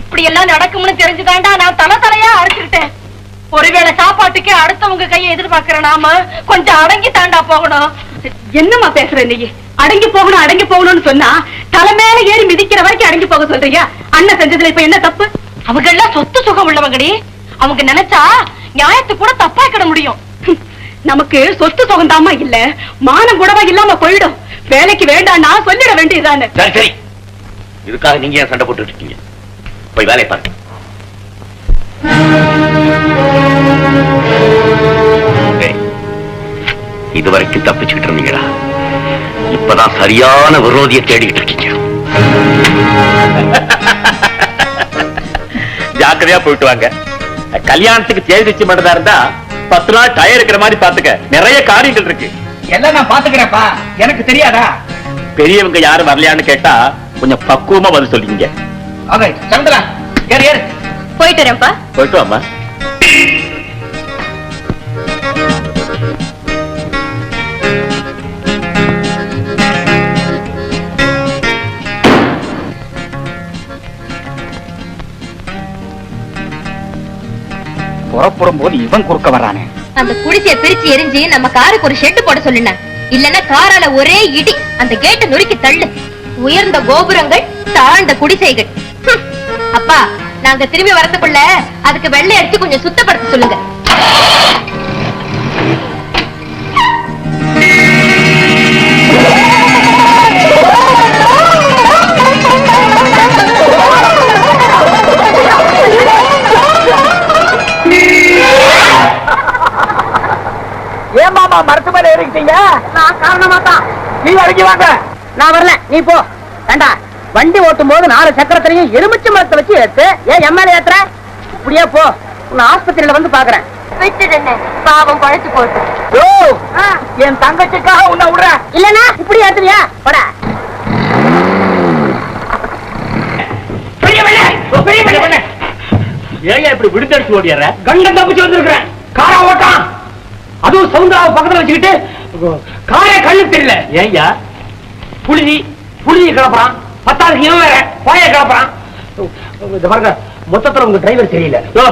இப்படி எல்லாம் நடக்கும்னு தெரிஞ்சுதான்டா நான் தலை தலையா அரைச்சுக்கிட்டேன். ஒருவேளை சாப்பாட்டுக்கு அடுத்தவங்க கையை எதிர்பார்க்கிற நாம கொஞ்சம் அடங்கி தாண்டா போகணும். என்னம்மா பேசுற நீ? அடங்கி போகணும் அடங்கி போகணும்னு சொன்னா தலை மேல ஏறி மிதிக்கிற வரைக்கும் அடங்கி போக சொல்றீங்க அண்ணன் செஞ்சதுல இப்ப என்ன தப்பு? அவங்க எல்லாம் சொத்து சுகம் உள்ளவங்கடி அவங்க நினைச்சா நியாயத்தை கூட தப்பாக்கிட முடியும். நமக்கு சொத்து சுகம் இல்ல மானம் கூடவா இல்லாம போயிடும். வேலைக்கு வேண்டாம் நான் சொல்லிட வேண்டியதுதானே. சரி சரி. இதுக்காக நீங்க ஏன் சண்டை போட்டுட்டு இருக்கீங்க? போய் வேலையை பாருங்க இதுவரைக்கும் தப்பிச்சுக்கிட்டு இருந்தீங்களா இப்பதான் சரியான விரோதியை தேடிட்டு இருக்கீங்க. ஜாக்கிரதையா போயிட்டு வாங்க. கல்யாணத்துக்கு தேதி வச்சு மட்டும் இருந்தா பத்து நாள் டயர் இருக்கிற மாதிரி பாத்துக்க நிறைய காரியங்கள் இருக்கு. எல்லாம் நான் பாத்துக்கிறேன்ப்பா எனக்கு தெரியாதா? பெரியவங்க யாரும் வரலையான்னு கேட்டா கொஞ்சம் பக்குவமா பதில் சொல்லிங்க ஓகே சமுந்தரா ஏறு ஏறு போயிட்டு வரேன்ப்பா போயிட்டு வாமா புறப்படும் போது இவன் குறுக்க வர்றானே. அந்த குடிசைய பிரிச்சு எரிஞ்சு நம்ம காருக்கு ஒரு ஷெட் போட சொல்லுன இல்லன்னா காரால ஒரே இடி அந்த கேட்டை நொறுக்கி தள்ளு. உயர்ந்த கோபுரங்கள் தாழ்ந்த குடிசைகள். அப்பா நாங்க திரும்பி வரதுக்குள்ள அதுக்கு வெள்ளை அடிச்சு கொஞ்சம் சுத்தப்படுத்த சொல்லுங்க. ஏன் மாமா மரத்து மேல ஏறிக்கிட்டீங்க? நான் காரணமா தான் நீ அடங்கி வாங்க. நான் வரல. நீ போ. வேண்டா. வண்டி ஓட்டும் போது நாலு சக்கரத்திலையும் எலுமிச்சை மரத்தை வச்சு ஏத்து. ஏன் எம்எல்ஏ ஏத்துற? இப்படியே போ. உன்னை ஆஸ்பத்திரியில வந்து பாக்குறேன். பாவம் குழைச்சு போட்டு. ஓ என் தங்கச்சிக்காக உன்னை விடுறேன் இல்லனா இப்படி ஏத்துவியா? போட. ஏன் இப்படி விடுதடிச்சு ஓடியார கண்டம் தப்பிச்சு வந்திருக்கிறேன் காரா ஓட்டான். அதுவும் சவுந்தராவை பக்கத்துல வச்சுக்கிட்டு காரே கண்ணு தெரியல. ஏய்யா புழுதி புழுதி கிளப்புறான் பத்தாவது இவன் வேற. போய கிளப்புறான். இந்த பாருங்க மொத்தத்துல உங்க டிரைவர் தெரியல. யோ,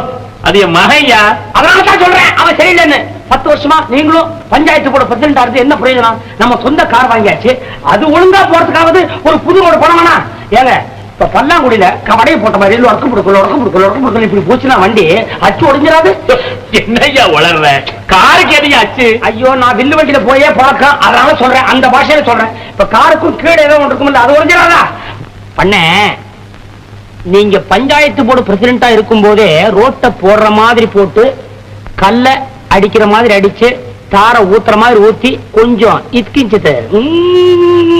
அது என் மகையா அதனால தான் சொல்றேன் அவன் சரியில்லைன்னு. பத்து வருஷமா நீங்களும் பஞ்சாயத்து கூட பிரசிடண்டா இருந்து என்ன பிரயோஜனம்? நம்ம சொந்த கார் வாங்கியாச்சு. அது ஒழுங்கா போறதுக்காவது ஒரு புது ரோடு போன வேணா ஏங்க இப்ப பல்லாங்குடியில கவடையை போட்ட மாதிரி உடக்கம் கொடுக்கல உடக்கம் கொடுக்கல உடக்கம் கொடுக்கல இப்படி போச்சுன்னா வண்டி அச்சு உடைஞ்சிடாது என்னய்யா வளர்ற காருக்கு எதையா ஆச்சு ஐயோ நான் வில்லு வண்டியில போயே பழக்கம் அதனால சொல்றேன் அந்த பாஷையில சொல்றேன். இப்ப காருக்கும் கீழே ஏதோ ஒன்று இருக்கும்ல அது உடைஞ்சிடாதா பண்ண நீங்க பஞ்சாயத்து போர்டு பிரசிடண்டா இருக்கும் போதே ரோட்டை போடுற மாதிரி போட்டு கல்ல அடிக்கிற மாதிரி அடிச்சு தார ஊத்துற மாதிரி ஊத்தி கொஞ்சம் இத்கிஞ்சது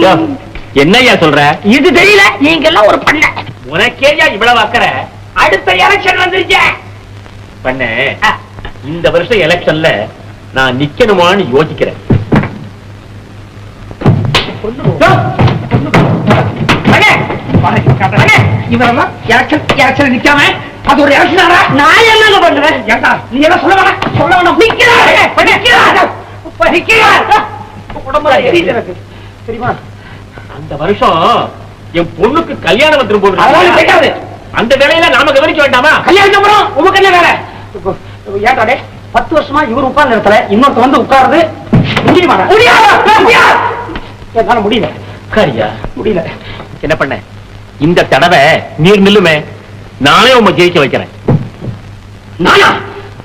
யோ, என்னய்யா சொல்ற? இது தெரியல நீங்க எல்லாம் ஒரு பண்ண. உனக்கேயா இவ்வளவு அக்கறை? அடுத்த எலெக்ஷன் வந்துருச்சு. பண்ண இந்த வருஷம் எலெக்ஷன்ல நான் நிக்கணுமான்னு யோசிக்கிறேன். இவரெல்லாம் எலெக்ஷன் எலெக்ஷன் நிக்காம அது ஒரு எலெக்ஷனாரா நான் என்ன பண்ணுவேன்? ஏண்டா நீ எல்லாம் சொல்ல வேணாம் சொல்ல வேணாம். நிக்கிறாரு நிக்கிறாரு நிக்கிறாரு உடம்புல எரியுது எனக்கு. தெரியுமா? அந்த வருஷம் என் பொண்ணுக்கு கல்யாணம் அதெல்லாம் போது கேட்காது. அந்த வேலையில நாம கவனிக்க வேண்டாமா? கல்யாணம் அப்புறம் உமக்கு என்ன வேலை டேய், பத்து வருஷமா இவர் உட்கார்ந்த இடத்துல இன்னொருத்த வந்து உட்காருது முடியுமா என்னால முடியல. உட்காரியா முடியல. என்ன பண்ண? இந்த தடவை நீர் நில்லுமே நானே உங்க ஜெயிக்க வைக்கிறேன். நானா?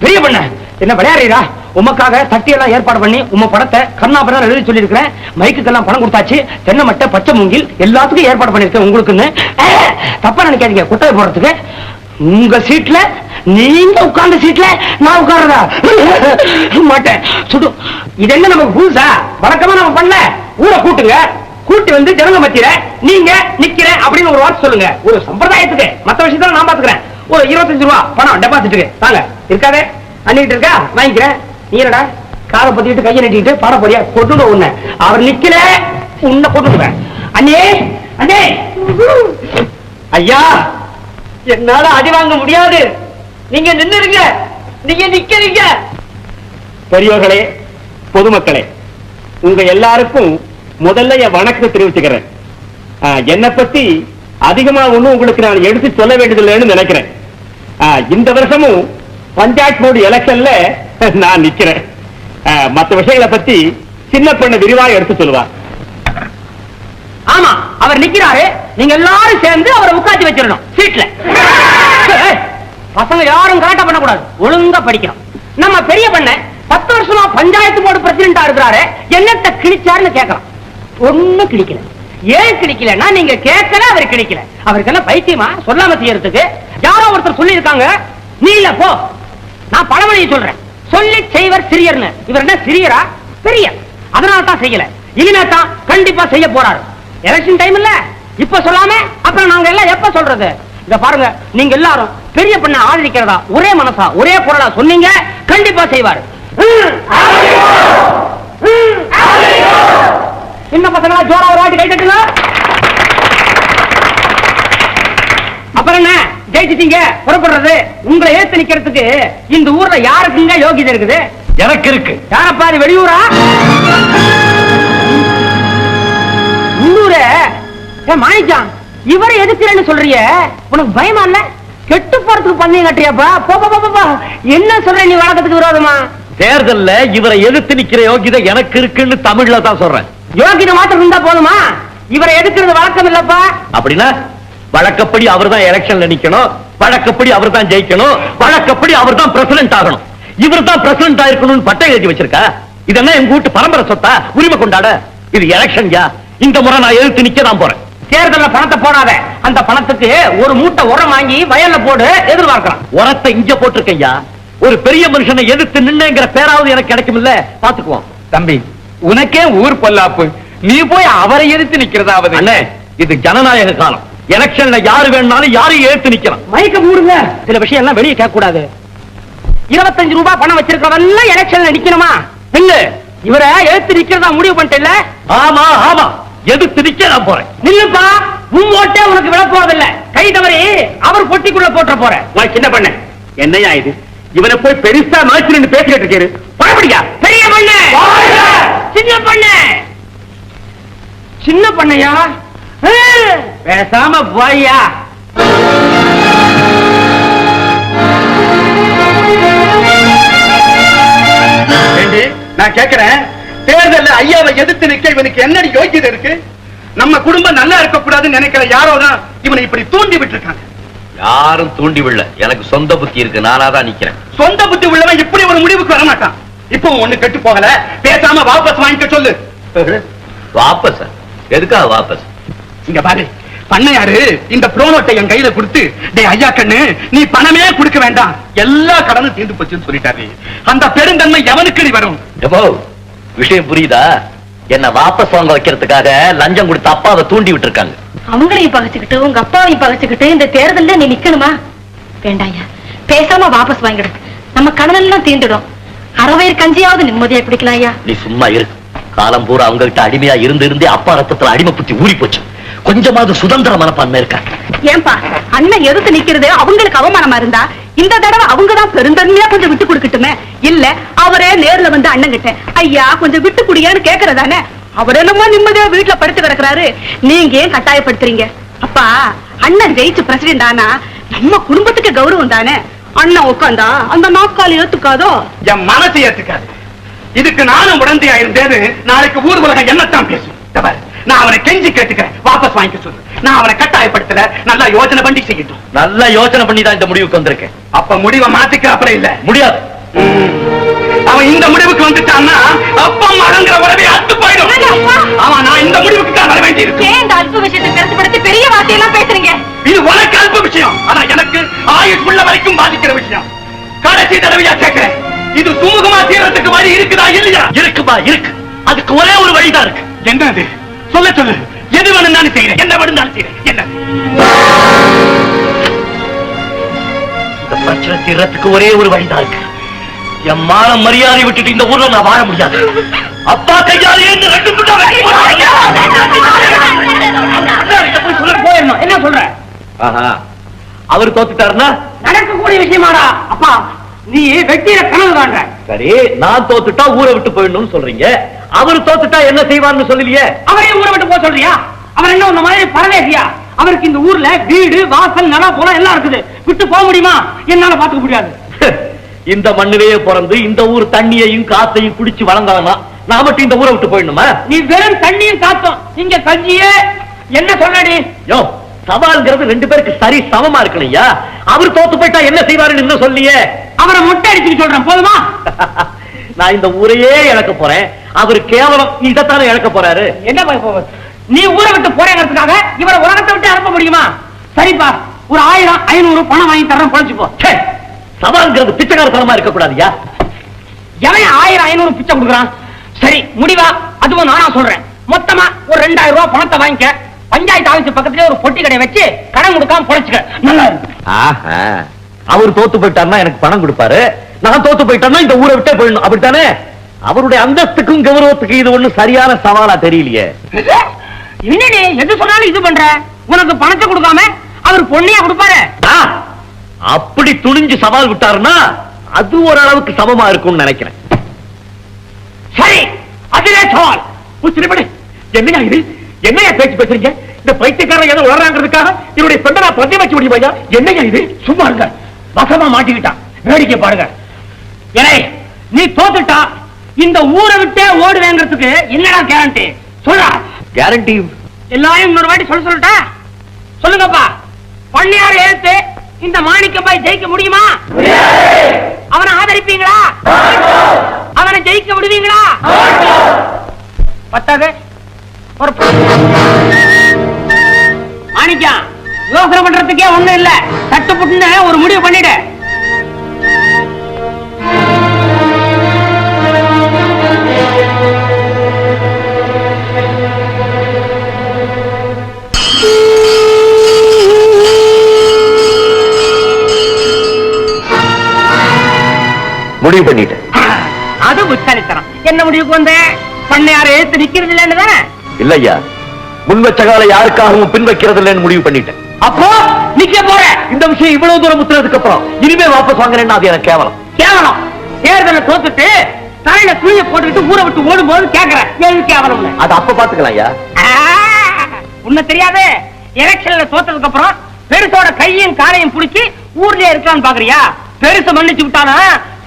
பெரிய பண்ண என்ன விளையாடுறீரா? உமக்காக தட்டி எல்லாம் ஏற்பாடு பண்ணி உம படத்தை கருணாபுரம் எழுதி சொல்லியிருக்கிறேன். மைக்குக்கெல்லாம் பணம் கொடுத்தாச்சு தென்னை மட்டை பச்சை மூங்கில் எல்லாத்துக்கும் ஏற்பாடு பண்ணிருக்கேன் உங்களுக்குன்னு. தப்பா நினைக்காதீங்க குட்டை போடுறதுக்கு. உங்க சீட்ல நீங்க உட்கார்ந்த சீட்ல நான் உட்கார்றதா? மாட்டேன். சுடு இது என்ன நமக்கு புதுசா? வழக்கமா நம்ம பண்ணல. ஊரை கூட்டுங்க. கூட்டி வந்து ஜனங்க மத்தியில நீங்க நிக்கிற அப்படின்னு ஒரு வார்த்தை சொல்லுங்க. ஒரு சம்பிரதாயத்துக்கு மத்த விஷயத்த நான் பாத்துக்கிறேன். ஒரு இருபத்தஞ்சு ரூபா பணம் டெபாசிட்டுக்கு தாங்க இருக்காதே? அண்ணிட்டு இருக்கா? வாங்கிக்கிறேன். நீ என்னடா? காதை பத்திட்டு கையை நட்டிட்டு பாட போறியா கொட்டுட உன்னை. அவர் நிக்கல உன்னை கொட்டுடுவேன் அண்ணே அண்ணே. ஐயா என்னால அடி வாங்க முடியாது. நீங்க நின்னுருங்க. நீங்க நிக்கிறீங்க. பெரியோர்களே பொதுமக்களே உங்க எல்லாருக்கும் முதல்ல என் வணக்கத்தை தெரிவிச்சுக்கிறேன். என்னை பத்தி அதிகமா ஒண்ணும் உங்களுக்கு நான் எடுத்து சொல்ல வேண்டியதில்லைன்னு நினைக்கிறேன். இந்த வருஷமும் பஞ்சாயத்து போர்டு எலெக்ஷன்ல நான் நிக்கிறேன். மற்ற மத்த விஷயங்களை பத்தி சின்ன பொண்ணு விரிவாக எடுத்து சொல்லுவார் ஆமா அவர் நிக்கிறாரு. நீங்க எல்லாரும் சேர்ந்து அவரை உட்காந்து வச்சிடணும் சீட்ல. பசங்க யாரும் கரெக்டா பண்ணக்கூடாது. ஒழுங்கா படிக்கணும். நம்ம பெரிய பண்ண பத்து வருஷமா பஞ்சாயத்து போர்டு பிரசிடண்டா இருக்கிறாரு. என்னத்த கிழிச்சாருன்னு கேட்கலாம். ஒண்ணும் கிழிக்கல. ஏன் கிழிக்கலன்னா நீங்க கேட்கல அவர் கிடைக்கல அவருக்கு என்ன பைத்தியமா? சொல்லாம செய்யறதுக்கு யாரோ ஒருத்தர் சொல்லி இருக்காங்க நீ இல்ல போ. நான் பழமொழியை சொல்றேன். சொல்லி செய்வர் சிறியர்னு. இவர் என்ன சிறியரா? பெரிய அதனால தான் செய்யல. இனிமே தான் கண்டிப்பா செய்ய போறாரு. எலெக்ஷன் டைம் இல்ல. இப்ப சொல்லாம அப்புறம் நாங்க எல்லாம் எப்ப சொல்றது? இத பாருங்க நீங்க எல்லாரும் பெரிய பண்ண ஆதரிக்கிறதா? ஒரே மனசா ஒரே குரலா சொன்னீங்க கண்டிப்பா செய்வாரு. ம். ம். சின்ன பசங்களா ஜோரா ஒரு வாட்டி கை அப்புறம் என்ன? ஜெயிச்சிட்டீங்க புறப்படுறது. உங்களை ஏத்து நிக்கிறதுக்கு இந்த ஊர்ல யாருக்குங்க யோகிதை இருக்குது? எனக்கு இருக்கு. யாரப்பா அது வெளியூரா? உள்ளூரே? ஏ மாணிக்கம் இவரை எதுக்குறேன்னு சொல்றிய. உனக்கு பயமா இல்ல? கெட்டு போறதுக்கு பண்ணி கட்டுறியாப்பா? போ போ, போ, போ, போ. என்ன சொல்ற நீ வழக்கத்துக்கு விரோதமா? தேர்தல்ல இவரை எதிர்த்து நிக்கிற யோகிதை எனக்கு இருக்குன்னு தமிழ்ல தான் சொல்றேன். யோகிதை மாத்திரம் இருந்தா போதுமா? இவரை எதுக்குறது வழக்கம் இல்லப்பா? அப்படின்னா வழக்கப்படி அவர் தான் எலெக்ஷன்ல நிக்கணும். வழக்கப்படி அவர் தான் ஜெயிக்கணும். வழக்கப்படி அவர் தான் பிரசிடென்ட் ஆகணும். இவர் தான் பிரசிடென்ட் ஆயிருக்கணும்னு பட்டம் எழுதி வச்சிருக்கா? இதெல்லாம் எங்க வீட்டு பரம்பரை சொத்தா? உரிமை கொண்டாட? இது எலெக்ஷன் யா இந்த முறை நான் எதிர்த்து நிக்க தான் போறேன். தேர்தல்ல பணத்தை போடாத. அந்த பணத்துக்கு ஒரு மூட்டை உரம் வாங்கி வயல்ல போடு எதிர்பார்க்கலாம். உரத்தை இங்க போட்டிருக்கையா ஒரு பெரிய மனுஷனை எதிர்த்து நின்னுங்கிற பேராவது எனக்கு கிடைக்கும் இல்ல பாத்துக்குவோம் தம்பி உனக்கே ஊர் பொல்லாப்பு. நீ போய் அவரை எதிர்த்து நிக்கிறதாவது அண்ணே இது ஜனநாயக காலம். எலெக்ஷன்ல யாரு வேணும்னாலும் யாரையும் எதிர்த்து நிக்கலாம் மைக்க மூடுங்க. சில விஷயம் எல்லாம் வெளியே கேட்க கூடாது இருபத்தஞ்சு ரூபாய் பணம் வச்சிருக்கவெல்லாம் எலெக்ஷன்ல நிக்கணுமா? இல்ல. இவரை எழுத்து நிக்கிறதா முடிவு பண்ணிட்டல ஆமா ஆமா. எதிர்த்து நிக்க நான் போறேன். நில்லுப்பா. உன் ஓட்டே உனக்கு விழ போறதில்ல. கை தவறி அவர் பொட்டிக்குள்ள போட்டுற போற உனக்கு சின்ன பண்ண? என்னையா இது? இவனை போய் பெருசா மாற்றி நின்று பேசிக்கிட்டு இருக்காரு பழபடியா பெரிய பண்ண! சின்ன பண்ண. சின்ன பண்ணையா? பேசாம போய்யா. ஏண்டி, நான் கேக்குறேன். தேர்தல்ல ஐயாவை எதிர்த்து நிக்க இவனுக்கு என்னடி யோகியதை இருக்கு? நம்ம குடும்பம் நல்லா இருக்க கூடாதுன்னு நினைக்கிற யாரோ தான் இவனை இப்படி தூண்டி விட்டுருக்காங்க. யாரும் தூண்டி விடல. எனக்கு சொந்த புத்தி இருக்கு நானா தான் நிக்கிறேன். சொந்த புத்தி உள்ளவன் இப்படி ஒரு முடிவுக்கு வர மாட்டான் இப்போ ஒண்ணு கெட்டு போகல. பேசாம வாபஸ் வாங்கிக்க சொல்லு. வாபஸ்? எதுக்காக வாபஸ்? இங்க பாரு. பண்ணையாரு இந்த ப்ரோனோட்டை என் கையில கொடுத்து டேய் ஐயா கண்ணு நீ பணமே கொடுக்க வேண்டாம். எல்லா கடனும் தீர்ந்து போச்சுன்னு சொல்லிட்டாரு. அந்த பெருந்தன்மை எவனுக்கு வரும்? எப்போ விஷயம் புரியுதா? என்ன வாபஸ் வாங்க வைக்கிறதுக்காக லஞ்சம் கொடுத்து அப்பாவை தூண்டி விட்டுருக்காங்க. அவங்களையும் பகச்சுக்கிட்டு உங்க அப்பாவையும் பகச்சுக்கிட்டு இந்த தேர்தல்ல நீ நிக்கணுமா? வேண்டாயா பேசாம வாபஸ் வாங்கிடு. நம்ம கடனெல்லாம் தீந்துடும் அறவயிறு கஞ்சியாவது நிம்மதியா குடிக்கலாம் ஐயா. நீ சும்மா இரு. காலம் பூரா அவங்க கிட்ட அடிமையா இருந்து இருந்தே அப்பா ரத்தத்துல அடிமை புத்தி ஊறி போச்சு. கொஞ்சமாவது சுதந்திர மனப்பான்மை இருக்கா? ஏன்பா அண்ணன் எதிர்த்து நிக்கிறது அவங்களுக்கு அவமானமா இருந்தா? இந்த தடவை அவங்க தான் பெருந்தன்மையா கொஞ்சம் விட்டு கொடுக்கட்டுமே? இல்ல அவரே நேர்ல வந்து அண்ணன் கிட்ட ஐயா கொஞ்சம் விட்டு குடியான்னு கேக்குறதானே? அவர் என்னமோ நிம்மதியா வீட்டுல படுத்து கிடக்குறாரு. நீங்க ஏன் கட்டாயப்படுத்துறீங்க? அப்பா அண்ணன் ஜெயிச்சு பிரசிடென்ட் ஆனா நம்ம குடும்பத்துக்கு கௌரவம் தானே? அண்ணன் உட்காந்தா அந்த நாற்காலி ஏத்துக்காதோ? என் மனசு ஏத்துக்காது. இதுக்கு நானும் உடந்தையா இருந்தேன்னு நாளைக்கு ஊர் உலகம் என்னத்தான் பேசும்? நான் அவனை கெஞ்சி கேட்டுக்கிறேன். வாபஸ் வாங்கிக்க சொல்லு. நான் அவனை கட்டாயப்படுத்தல நல்லா யோசனை பண்ணி செய்யட்டும். நல்லா யோசனை பண்ணி தான் இந்த முடிவுக்கு வந்திருக்கேன். அப்ப முடிவை மாத்திக்க அப்புறம் இல்ல. முடியாது. அவன் இந்த முடிவுக்கு வந்துட்டான்னா அப்பா மகங்கிற உறவே அத்து போயிடும். அவன் நான் இந்த முடிவுக்கு தான் வர வேண்டி அனைவரைக்கும் பாதிக்கிற விஷயம். கடைசி தடவையா கேட்கிறேன். இது சுமூகமா தீரத்துக்கு வழி இருக்குதா இல்லையா? இருக்குப்பா இருக்கு. அதுக்கு ஒரே ஒரு வழிதான் இருக்கு. என்ன அது சொல்ல சொல்லு. எது வேணும்னாலும் செய்யறேன் என்ன வேணும்னாலும் செய்யறேன் என்ன இந்த பிரச்சனை தீரத்துக்கு ஒரே ஒரு வழிதான் இருக்கு. என் மான மரியாதை விட்டுட்டு இந்த ஊர்ல நான் வாழ முடியாது. அப்பா கையாலே இந்த ரெண்டு போயிடணும். என்ன சொல்ற? அவர் தோத்துட்டாருன்னா? நடக்கக்கூடிய விஷயமாடா. அப்பா நீ வெட்டியில கனவு காண்ற சரி நான் தோத்துட்டா ஊரை விட்டு போயிடணும்னு சொல்றீங்க. அவர் தோத்துட்டா என்ன செய்வார்னு சொல்லலையே? அவரையும் ஊரை விட்டு போக சொல்றியா? அவர் என்ன உன்ன மாதிரி பரதேசியா? அவருக்கு இந்த ஊர்ல வீடு வாசல் நிலம் போல எல்லாம் இருக்குது. விட்டு போக முடியுமா? என்னால பாத்துக்க முடியாது. இந்த மண்ணிலேயே பிறந்து இந்த ஊர் தண்ணியையும் காத்தையும் குடிச்சு வளர்ந்தானா நான் மட்டும் இந்த ஊரை விட்டு போயிடணுமா? நீ வெறும் தண்ணியும் காத்தோம். இங்க கஞ்சியே என்ன சொல்லடி யோ சவால்ங்கிறது ரெண்டு பேருக்கு சரி சமமா இருக்கணும்யா அவர் தோத்து போயிட்டா என்ன செய்வாருன்னு இன்னும் சொல்லியே. அவரை மொட்டை அடிச்சுட்டு சொல்றேன் போதுமா? நான் இந்த ஊரையே இழக்க போறேன். அவர் கேவலம் இதைத்தானே இழக்க போறாரு. என்ன? நீ ஊரை விட்டு போறேங்கிறதுக்காக இவரை உலகத்தை விட்டு அனுப்ப முடியுமா? சரிப்பா ஒரு ஆயிரம் ஐநூறு பணம் வாங்கி தரேன் பொழைச்சுப்போ ச்சே, சவால்ங்கிறது பிச்சைக்காரத்தனமா இருக்க கூடாதுயா எவன் ஆயிரம் ஐநூறு பிச்சை கொடுக்குறான்? சரி முடிவா அதுவும் நானா சொல்றேன். மொத்தமா ஒரு ரெண்டாயிரம் ரூபாய் பணத்தை வாங்கிக்க. பஞ்சாயத்து ஆபீஸ் பக்கத்துலயே ஒரு பொட்டி கடை வச்சு கடன் கொடுக்காம பொழைச்சுக்க. நல்லா இருக்கு ஆஹா. அவர் தோத்து போயிட்டாருன்னா எனக்கு பணம் கொடுப்பாரு. நான் தோத்து போயிட்டேன்னா இந்த ஊரை விட்டே போயிடணும். அப்படித்தானே? அவருடைய அந்தஸ்துக்கும் கௌரவத்துக்கும் இது ஒண்ணும் சரியான சவாலா தெரியலையே. என்னடி எது சொன்னாலும் இது பண்ற? உனக்கு பணத்தை கொடுக்காம அவர் பொண்ணையா கொடுப்பாரு. அப்படி துணிஞ்சு சவால் விட்டாருன்னா அது ஓரளவுக்கு சமமா இருக்கும்னு நினைக்கிறேன். சரி அதுவே சவால். உச்சிரிப்படி என்னையா இது? என்னையா பேச்சு பேசுறீங்க? இந்த பைத்தியக்காரன் ஏதோ உளறாங்கிறதுக்காக என்னுடைய பெண்ணை நான் பத்தி வச்சு முடியுமா என்னையா இது? சும்மா இருங்க. வசமா மாட்டிக்கிட்டான். வேடிக்கை பாருங்க. ஏலே நீ தோத்துட்டா இந்த ஊரை விட்டே ஓடுவேங்கிறதுக்கு என்னடா கேரண்டி சொல்றா கேரண்டி எல்லாரும் இன்னொரு வாட்டி சொல்ல சொல்லட்டா? சொல்லுங்கப்பா. பண்ணையார் எழுத்து இந்த மாணிக்கம் பாய் ஜெயிக்க முடியுமா? அவனை ஆதரிப்பீங்களா? அவனை ஜெயிக்க விடுவீங்களா? பத்தாது. ஒரு மாணிக்கம் யோசனை பண்றதுக்கே ஒண்ணும் இல்ல. தட்டு புட்டுன்னு ஒரு முடிவு பண்ணிடு. முடிவு பண்ணிட்டேன். அது புத்தாலித்தனம் என்ன முடிவுக்கு வந்த? பண்ணையார் எழுத்து நிக்கிறது இல்லைன்னு தானே? இல்லையா? முன் வச்ச கால யாருக்காகவும் பின் வைக்கிறது இல்லைன்னு முடிவு பண்ணிட்டேன். அப்போ நிக்க போற. இந்த விஷயம் இவ்வளவு தூரம் முத்துனதுக்கு அப்புறம் இனிமே வாபஸ் வாங்குறேன்னா அது எனக்கு கேவலம். கேவலம். தேர்தலை தோத்துட்டு தலையில துணியை போட்டுக்கிட்டு ஊரை விட்டு ஓடும்போது கேக்குறேன். எது கேவலம்னு? அது அப்ப பாத்துக்கலாம் ஐயா. உன்னை தெரியாது. எலெக்ஷன்ல தோத்ததுக்கு அப்புறம் பெருசோட கையும் காலையும் புடிச்சு ஊர்லயே இருக்கலாம்னு பாக்குறியா? பெருசு மன்னிச்சு விட்டானா?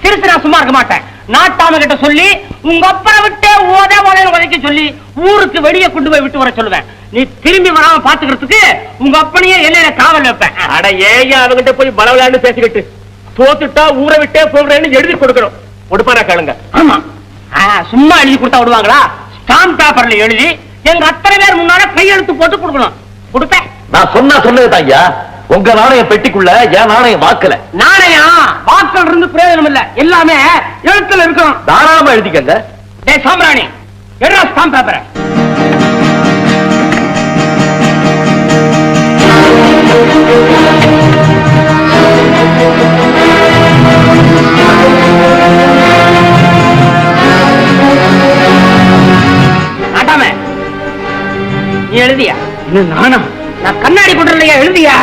சிறுசு நான் சும்மா இருக்க மாட்டேன். நாட்டாம கிட்ட சொல்லி உங்க அப்பனை விட்டே ஓத ஓதன்னு உதைக்க சொல்லி ஊருக்கு வெளியே கொண்டு போய் விட்டு வர சொல்லுவேன். நீ திரும்பி வராம பாத்துக்கிறதுக்கு உங்க அப்பனையே எல்லையில காவல் வைப்பேன். அட ஏயா அவங்கிட்ட போய் பலவிளாண்டு பேசிக்கிட்டு. தோத்துட்டா ஊரை விட்டே போகிறேன்னு எழுதி கொடுக்கணும். கொடுப்பாரா கேளுங்க. ஆமா. சும்மா எழுதி கொடுத்தா விடுவாங்களா? ஸ்டாம்ப் பேப்பர்ல எழுதி எங்க அத்தனை பேர் முன்னால கையெழுத்து போட்டு கொடுக்கணும். கொடுப்பேன் நான் சொன்னா சொன்னதுதான் ஐயா. உங்க நாணயம் பெட்டிக்குள்ள என் நாணயம் வாக்கல. நாணயம் வாக்கள் இருந்து பிரயோஜனம் இல்ல. எல்லாமே எழுத்துல இருக்கணும். தாராளமா எழுதிக்கங்க. டேய் சாம்பிராணி எடுறா ஸ்டாம்ப் பேப்பரை நீ எழுதியா? இன்னும் நானா? நான் கண்ணாடி இல்லையா எழுதியா?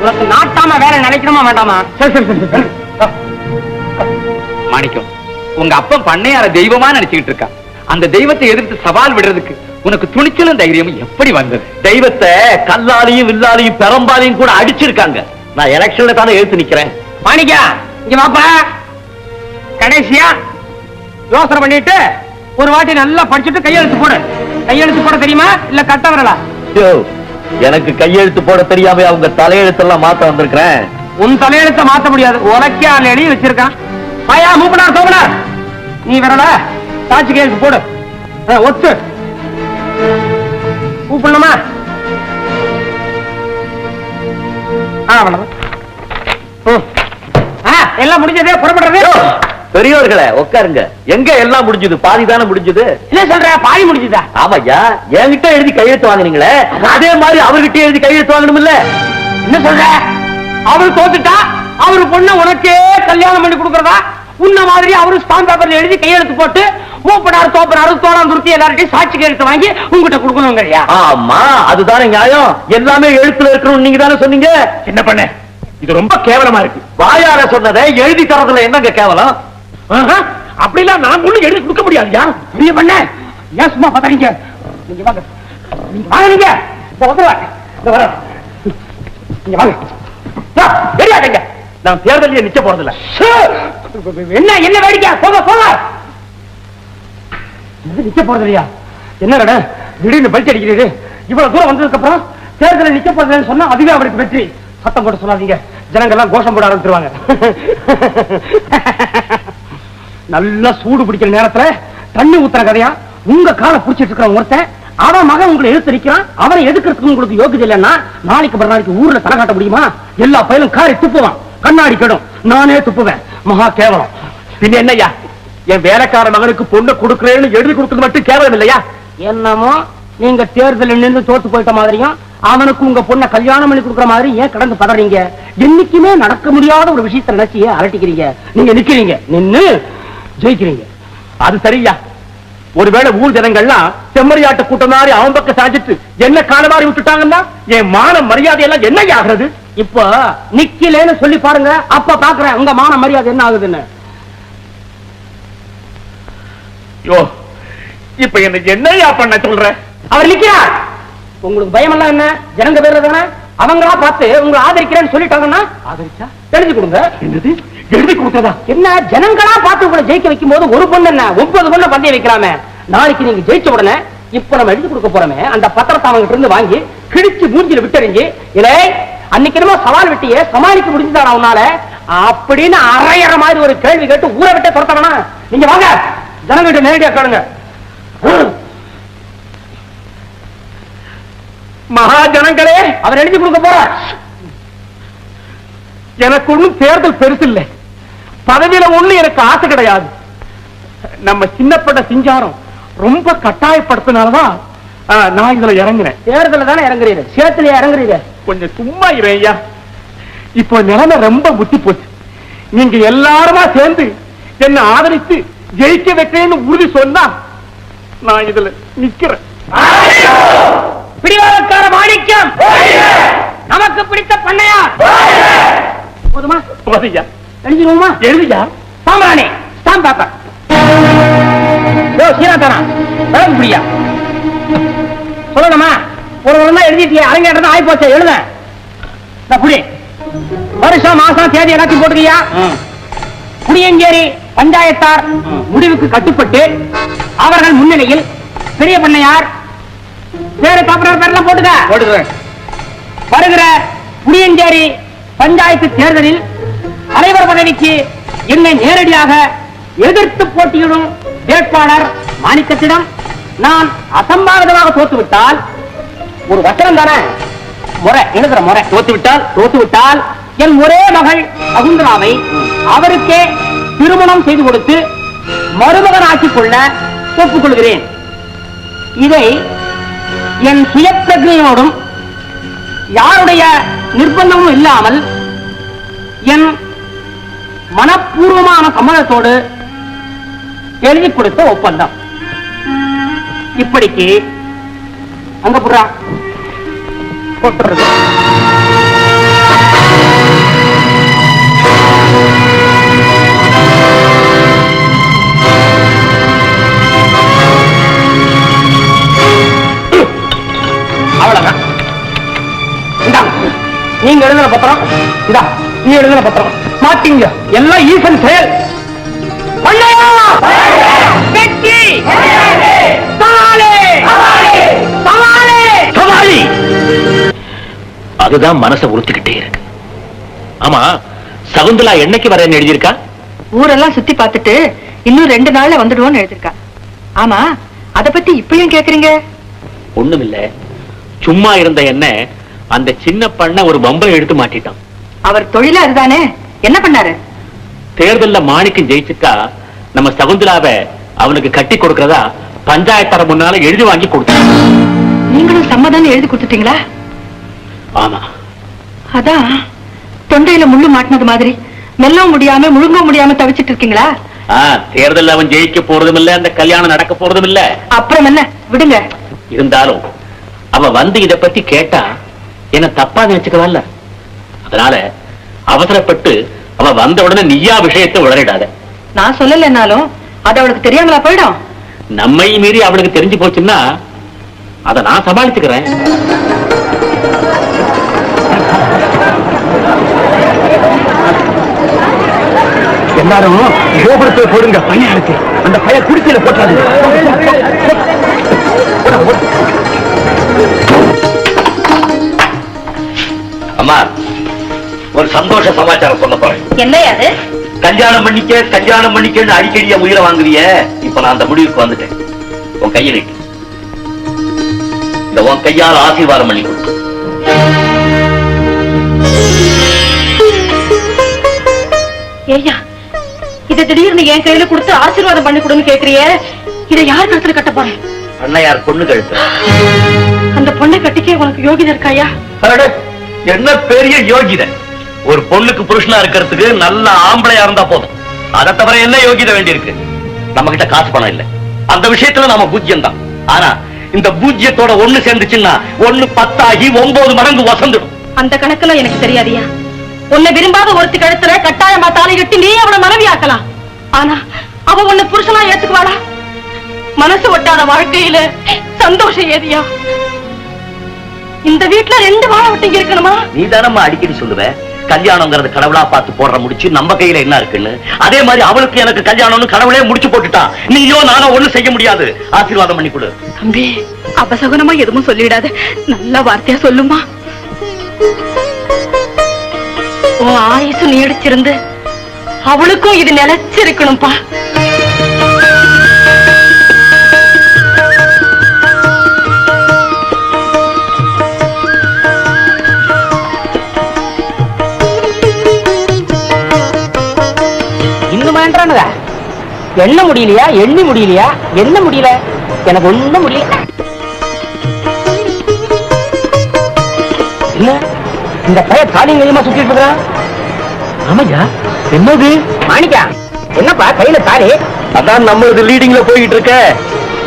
உனக்கு நாட்டாம வேற நினைக்கணுமா வேண்டாமா? சரி சரி சரி மாணிக்கம் உங்க அப்பன் பண்ணையார தெய்வமா நினைச்சுக்கிட்டு இருக்கா? அந்த தெய்வத்தை எதிர்த்து சவால் விடுறதுக்கு உனக்கு துணிச்சலும் தைரியமும் எப்படி வந்தது? தெய்வத்தை கல்லாலையும் வில்லாலையும் பெரம்பாலையும் கூட அடிச்சிருக்காங்க. நான் எலெக்ஷன்ல தானே எழுத்து நிக்கிறேன். மாணிக்கா இங்க வாப்பா. கடைசியா யோசனை பண்ணிட்டு ஒரு வாட்டி நல்லா படிச்சுட்டு கையெழுத்து போடு. கையெழுத்து போட தெரியுமா? இல்ல கட்ட வரலா? யோ, எனக்கு கையெழுத்து போட தெரியாம அவங்க தலையெழுத்தெல்லாம் மாத்த வந்திருக்கிறேன்? உன் தலையெழுத்த மாத்த முடியாது. உலக்கே ஆள் எழுதி வச்சிருக்கான். பையா மூப்பனார் சோமனார். நீ வரல சாட்சி கையெழுத்து போடு. ஒத்து. கூப்பிடணுமா ஆ அவ்வளவுதான். ம். ஆ, எல்லாம் முடிஞ்சதே? புறப்படுறது? யோ, பெரியவர்களே உட்காருங்க. எங்க எல்லாம் முடிஞ்சது? பாதி தானே முடிஞ்சது? என்ன சொல்ற? பாதி முடிஞ்சுதா? ஆமாய்யா என்கிட்ட எழுதி கையெழுத்து வாங்குனீங்களே? அதே மாதிரி அவர்கிட்ட எழுதி கையெழுத்து வாங்கணும் இல்ல என்ன சொல்ற? அவர் தோத்துட்டா அவரு பொண்ண உனக்கே கல்யாணம் பண்ணி கொடுக்கறதா? உன்ன மாதிரி அவரு ஸ்டாம்ப் பேப்பர்ல எழுதி கையெழுத்து போட்டு மூப்பனார் தோப்பனாரு தோளாம் துருத்தி எல்லார்ட்டையும் சாட்சி கையெழுத்து வாங்கி உங்ககிட்ட கொடுக்கணுங்கறியா? ஆமா அதுதானே நியாயம். எல்லாமே எழுத்துல இருக்கணும் நீங்க தானே சொன்னீங்க? என்ன பண்ண? இது ரொம்ப கேவலமா இருக்கு. வாயார சொன்னதை எழுதி தரதுல என்னங்க கேவலம்? அப்படிலாம் நான் ஒண்ணும் எழுதி கொடுக்க முடியாதுயா? நீ பண்ண. ஏன் சும்மா பதறீங்க நீங்க வாங்க. நீங்க வாங்க நீங்க. வந்துருவாங்க. இங்க வாங்க. நான் தேர்தலில் நிக்க போறதில்ல! என்ன என்ன வேடிக்கை போக போக நிக்க போறது இல்லையா என்ன கடை திடீர்னு பலிச்சு அடிக்கிறது. இவ்வளவு தூரம் வந்ததுக்கு அப்புறம் தேர்தலில் நிக்க போறதுன்னு சொன்னா அதுவே அவருக்கு வெற்றி. சத்தம் போட்டு சொல்லாதீங்க. ஜனங்கள் எல்லாம் கோஷம் போட ஆரம்பிச்சிருவாங்க. நல்லா சூடு பிடிக்கிற நேரத்துல தண்ணி ஊத்துற கதையா? உங்க காலை பிடிச்சிட்டு இருக்கிற ஒருத்தன் அவன் மகன் உங்களை எழுத்தரிக்கிறான் அவரை அவனை எதுக்கிறதுக்கு உங்களுக்கு யோகியதை இல்லைன்னா நாளைக்கு மறுநாளைக்கு ஊர்ல தலை காட்ட முடியுமா? எல்லா பயிலும் காரை துப்புவான். கண்ணாடி கெடும். நானே துப்புவேன். மகா கேவலம். பின்ன என்னய்யா? என் வேலைக்கார மகனுக்கு பொண்ணு கொடுக்கறேன்னு எழுதி கொடுத்தது மட்டும் கேவலம் இல்லையா? என்னமோ? நீங்க தேர்தலில் நின்று தோத்து போயிட்ட மாதிரியும் அவனுக்கு உங்க பொண்ணை கல்யாணம் பண்ணி கொடுக்குற மாதிரி ஏன் கடந்து பதறீங்க? என்னைக்குமே நடக்க முடியாத ஒரு விஷயத்தை நினைச்சு ஏன் அலட்டிக்கிறீங்க நீங்க நிக்கிறீங்க. நின்னு ஜெயிக்கிறீங்க. அது சரியா? ஒருவேளை ஊர் ஜனங்கள்லாம் செம்மறியாட்டு கூட்டம் மாதிரி அவன் பக்கம் சாஞ்சிட்டு என்ன காலவாரி விட்டுட்டாங்கன்னா என் மான மரியாதை எல்லாம் என்ன ஆகிறது? இப்போ நிக்கலேன்னு சொல்லி பாருங்க அப்ப பாக்குறேன் உங்க மான மரியாதை என்ன ஆகுதுன்னு. யோ இப்ப என்ன என்னையா பண்ண சொல்ற? அவர் நிக்கிறார். உங்களுக்கு பயம் எல்லாம் என்ன? ஜனங்க பேர்ல தானே? அவங்களா பார்த்து உங்களை ஆதரிக்கிறேன்னு சொல்லிட்டாங்கன்னா ஆதரிச்சா? தெரிஞ்சு கொடுங்க. என்னது? எழுதி கொடுத்ததா? என்ன ஜனங்களா பார்த்து உங்களை ஜெயிக்க வைக்கும் போது ஒரு பொண்ணு என்ன? ஒன்பது பொண்ணு பந்தயம் வைக்கலாமே. நாளைக்கு நீங்க ஜெயிச்ச உடனே இப்ப நம்ம எழுதி கொடுக்க போறோமே. அந்த பத்திரத்தை அவங்க இருந்து வாங்கி கிழிச்சு மூஞ்சில விட்டறிஞ்சு இலே அன்னைக்கு என்னமோ சவால் விட்டியே சமாளிக்க முடிஞ்சுதாடா உன்னால? அப்படின்னு அரையற மாதிரி ஒரு கேள்வி கேட்டு ஊரை விட்டே துரத்தவனா? நீங்க வாங்க. ஜனங்கிட்ட நேரடியா கேளுங்க. மகா ஜனங்களே அவர் எழுதி கொடுக்க போறார். எனக்கு ஒண்ணும் தேர்தல் பெருசு இல்லை. பதவியில ஒண்ணு எனக்கு ஆசை கிடையாது. நம்ம சின்னப்பட்ட சிங்காரம் ரொம்ப கட்டாயப்படுத்தினாலதான் நான் இதுல இறங்குறேன். தேர்தல தானே இறங்குறீங்க சேத்துல இறங்குறீங்க கொஞ்சம் சும்மா இரு ஐயா இப்போ நிலைமை ரொம்ப புத்தி போச்சு. நீங்க எல்லாருமா சேர்ந்து என்ன ஆதரித்து ஜெயிக்க வைக்கிறேன்னு உறுதி சொன்னா நான் இதுல நிக்கிறேன். பிடிவாதக்கார மாணிக்கம். நமக்கு பிடித்த பண்ணையா? போதுமா? போதையா எழுதிடுவோமா? எழுதியா? சாம்பிராணி ஸ்டாம்ப் பேப்பர் யோ சீனாத்தானா விளக்கு பிடியா. சொல்லணுமா? ஒரு நாள் எழுதிட்டியே அரங்கேற்றம் ஆகி போச்சு எழுத புடி வருஷம் மாசம் தேதி எல்லாத்தையும் போட்டுக்கியா? புளியஞ்சேரி பஞ்சாயத்தார் முடிவுக்கு கட்டுப்பட்டு அவர்கள் முன்னிலையில் பெரிய பண்ணையார் பேரு காப்பனர் பேர்லாம் போட்டுக்க. போடுறேன் வருகிற புளியஞ்சேரி பஞ்சாயத்து தேர்தலில் தலைவர் பதவிக்கு என்னை நேரடியாக எதிர்த்து போட்டியிடும் வேட்பாளர் மாணிக்கத்திடம் நான் அசம்பாவிதமாக தோத்துவிட்டால் ஒரு வசனம் தானே? முறை. எழுதுற முறை? தோத்து விட்டால் தோத்து விட்டால் என் ஒரே மகள் அகுந்தராவை அவருக்கே திருமணம் செய்து கொடுத்து மருமகன் ஆக்கிக் கொள்ள ஒப்புக்கொள்கிறேன். இதை என் சுயப்பிரஜையோடும் யாருடைய நிர்பந்தமும் இல்லாமல் என் மனப்பூர்வமான சம்மதத்தோடு எழுதி கொடுத்த ஒப்பந்தம். இப்படிக்கு அங்க புறா போட்டுறது. நீங்க எழுதின பத்திரம் இதா நீ எழுதின பத்திரம். மாட்டீங்க. எல்லாம் ஈசன் செயல். பண்ணையா! வெற்றி! அதுதான் மனசை உறுத்திக்கிட்டே இருக்கு. ஆமா சகுந்தலா என்னைக்கு வரேன்னு எழுதியிருக்கா? ஊரெல்லாம் சுத்தி பார்த்துட்டு இன்னும் ரெண்டு நாள்ல வந்துடுவோம்னு எழுதிருக்கா ஆமா அத பத்தி இப்பயும் கேக்குறீங்க? ஒண்ணுமில்ல. சும்மா இருந்த என்ன அந்த சின்ன பண்ண ஒரு பம்பை எடுத்து மாட்டிட்டான். அவர் தொழில அதுதானே என்ன பண்ணாரு? தேர்தல்ல மாணிக்கம் ஜெயிச்சுட்டா நம்ம சகுந்தலாவை அவனுக்கு கட்டி கொடுக்கறதா பஞ்சாயத்தர முன்னால எழுதி வாங்கி கொடுத்தான். நீங்களும் சம்மதம் எழுதி கொடுத்துட்டீங்களா? ஆமா அதான் தொண்டையில முள்ளு மாட்டினது மாதிரி. மெல்லவும் முடியாம முழுங்க முடியாம தவிச்சிட்டு இருக்கீங்களா? ஆ, தேர்தல்ல அவன் ஜெயிக்க போறதும் இல்ல அந்த கல்யாணம் நடக்க போறதும் இல்ல. அப்புறம் என்ன? விடுங்க. இருந்தாலும் அவ வந்து இத பத்தி கேட்டா என்ன தப்பா நினைச்சுக்கலாம்ல அதனால அவசரப்பட்டு அவ வந்த உடனே நீயா விஷயத்தை உளறிடாத. நான் சொல்லலைன்னாலும் அது அவளுக்கு தெரியாமலா போயிடும்? நம்மை மீறி அவளுக்கு தெரிஞ்சு போச்சுன்னா அத நான் சமாளிச்சுக்கிறேன். எல்லாரும் கோபுரத்துல போடுங்க. பையன் இருக்கு அந்த பையன் குடிசையில போட்டாது அம்மா ஒரு சந்தோஷ சமாச்சாரம் சொல்ல போறேன். என்னையா அது? கல்யாணம் பண்ணிக்க கல்யாணம் பண்ணிக்கன்னு அடிக்கடி என் உயிரை வாங்குறிய இப்ப நான் அந்த முடிவுக்கு வந்துட்டேன். உன் கையை நீட்டு இந்த உன் கையால் ஆசீர்வாதம் பண்ணி கொடு. ஏய்யா இத திடீர்னு என் கையில கொடுத்து ஆசீர்வாதம் பண்ணி கொடுன்னு கேக்குறியே இத யார் கழுத்துல கட்ட போறேன் அண்ணையார் பொண்ணு கழுத்து. அந்த பொண்ணை கட்டிக்க உனக்கு யோகிதை இருக்காயா? என்ன பெரிய யோகிதை ஒரு பொண்ணுக்கு புருஷனா இருக்கிறதுக்கு நல்ல ஆம்பளையா இருந்தா போதும். அதை தவிர என்ன யோகிதை வேண்டியிருக்கு? நம்ம கிட்ட காசு பணம் இல்ல. அந்த விஷயத்துல நாம பூஜ்யம் தான் ஆனா இந்த பூஜ்யத்தோட ஒண்ணு சேர்ந்துச்சுன்னா ஒண்ணு பத்தாகி ஒன்பது மடங்கு வசந்துடும். அந்த கணக்குல எனக்கு தெரியாதியா? உன்னை விரும்பாத ஒருத்தி கழுத்துல கட்டாயமா தாலி கட்டி நீ அவளை மனைவி ஆக்கலாம். ஆனா அவ உன்னை புருஷனா ஏத்துக்குவாளா? மனசு ஒட்டாத வாழ்க்கையில சந்தோஷம் ஏதியா? இந்த வீட்டுல ரெண்டு வாழ விட்டீங்க இருக்கணுமா? நீ தானம்மா அடிக்கடி சொல்லுவ? கல்யாணங்கிறது கடவுளா பார்த்து போடுற முடிச்சு நம்ம கையில என்ன இருக்குன்னு? அதே மாதிரி அவளுக்கு எனக்கு கல்யாணம்னு கடவுளே முடிச்சு போட்டுட்டான். நீயோ நானோ ஒண்ணும் செய்ய முடியாது. ஆசீர்வாதம் பண்ணி கொடு. தம்பி அபசகுனமா எதுவும் சொல்லிடாத. நல்ல வார்த்தையா சொல்லுமா. உன் ஆயுசு நீடிச்சிருந்து அவளுக்கும் இது நிலைச்சிருக்கணும்பா. இன்னும் வேண்டானதா? எண்ண முடியலையா? எண்ணி முடியலையா? என்ன முடியல? எனக்கு ஒண்ணும் முடியல என்ன? இந்த பையன் காலிங் கையமா சுத்திட்டு இருக்கிறான் ஆமாய்யா. என்னது? மாணிக்கா என்னப்பா கையில தாலி? அதான் நம்மளது லீடிங்ல போயிட்டு இருக்க.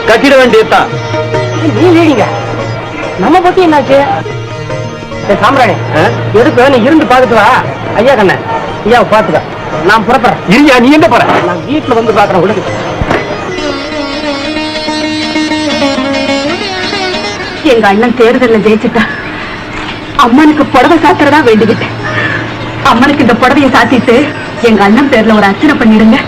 கட்டிட வேண்டியதுதான். நீ லீடிங்க நம்ம பத்தி என்னாச்சு? சரி, சாம்பிராணி எதுக்கு நீ இருந்து பாத்துட்டு வா. ஐயா கண்ண. ஐயா பாத்துக்க நான் புறப்படுறேன். இருயா நீ எங்க போற? நான் வீட்டுல வந்து பாக்குறேன் விடுங்க. எங்க அண்ணன் தேர்தலில் ஜெயிச்சுட்டா. அம்மனுக்கு புடவை சாத்துறதா வேண்டிக்கிட்டேன். அம்மனுக்கு இந்த புடவையை சாத்திட்டு எங்க அண்ணன் பேர்ல ஒரு அர்ச்சனை பண்ணிடுங்க.